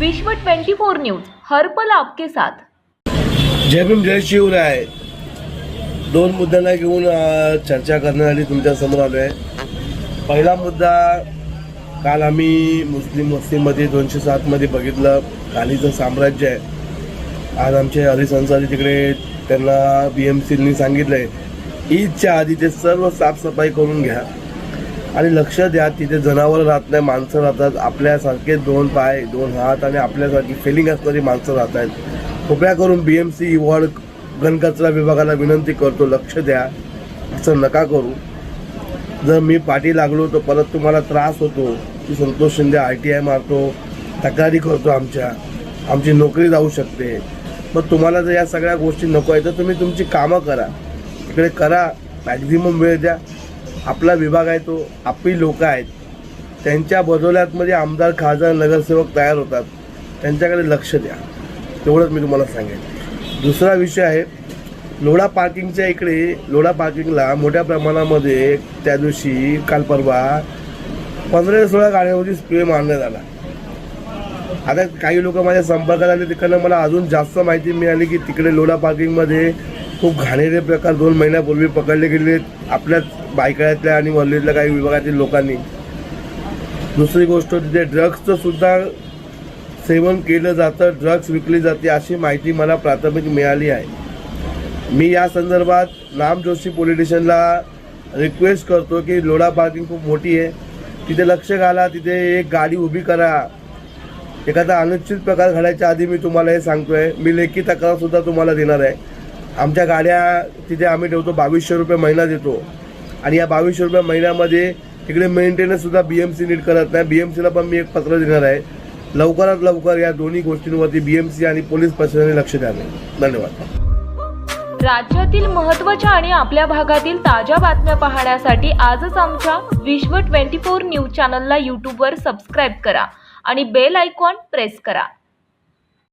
विश्व 24 न्यूज हर्पल आपके साथ. जय भीम जय शिवराय. दोन मुद्द्यांना घेऊन चर्चा करण्यासाठी तुमच्यासमोर आलो आहे पहिला मुद्दा काल आम्ही मुस्लिम वस्तीमध्ये दोनशे सातमध्ये बघितलं कालीचं साम्राज्य आहे. आज आमचे हरिसंसारी तिकडे त्यांना बी एम सीनी सांगितलं आहे ईदच्या आधी ते सर्व साफसफाई करून घ्या. आणि लक्ष द्या तिथे जनावरं राहत नाही माणसं राहतात. आपल्यासारखे दोन पाय दोन हात आणि आपल्यासारखी फिलिंग असणारी माणसं राहत आहेत. कृपया करून बी एम सी वॉर्ड घनकचरा विभागाला विनंती करतो लक्ष द्या. असं नका करू. जर मी पाठी लागलो तर परत तुम्हाला त्रास होतो. की Santosh Shinde I T I मारतो तक्रारी करतो आमच्या. आमची नोकरी जाऊ शकते. मग तुम्हाला जर या सगळ्या गोष्टी नको आहे तर तुम्ही तुमची कामं करा. इकडे करा मॅक्झिमम वेळ द्या. आपला विभाग आहे तो आपली लोक आहेत. त्यांच्या बदोल्यातमध्ये आमदार खासदार नगरसेवक तयार होतात. त्यांच्याकडे लक्ष द्या. तेवढंच मी तुम्हाला सांगेन. दुसरा विषय आहे लोढा पार्किंगच्या इकडे लोढा पार्किंगला मोठ्या प्रमाणामध्ये त्या दिवशी काल परवा पंधरा सोळा गाड्यांवरती स्प्रे मारण्यात आला. आता काही लोक माझ्या संपर्कात आले तिकडनं मला अजून जास्त माहिती मिळाली की तिकडे लोढा पार्किंगमध्ये खूप घाणेरे प्रकार दोन महिन्यापूर्वी पकडले गेले. आपल्याच बायकाळ्यातल्या आणि वल्लीतल्या काही विभागातील लोकांनी. दुसरी गोष्ट तिथे ड्रग्सचं सुद्धा सेवन केलं जातं ड्रग्स विकली जाते अशी माहिती मला प्राथमिक मिळाली आहे. मी या संदर्भात नाम जोशी पोलीस स्टेशनला रिक्वेस्ट करतो की लोढा पार्किंग खूप मोठी आहे. तिथे लक्ष घाला तिथे एक गाडी उभी करा. एखादा अनुचित प्रकार घडायच्या आधी मी तुम्हाला हे सांगतोय. मी लेखी तक्रारसुद्धा तुम्हाला देणार आहे. आमच्या गाड्या तिथे आम्ही ठेवतो बावीसशे रुपये महिना देतो. आणि या बावीसशे रुपये महिन्यामध्ये तिकडे मेंटेनन्ससुद्धा बी एम सी नीट करत नाही. बी एम सीला पण मी एक पत्र देणार आहे. लवकरात लवकर या दोन्ही गोष्टींवरती बी एम सी आणि पोलीस प्रशासनाने लक्ष द्यावे धन्यवाद. राज्यातील महत्त्वाच्या आणि आपल्या भागातील ताज्या बातम्या पाहण्यासाठी आजच आमच्या विश्व 24 न्यूज चॅनलला यूट्यूबवर सबस्क्राईब करा आणि बेल आयकॉन प्रेस करा.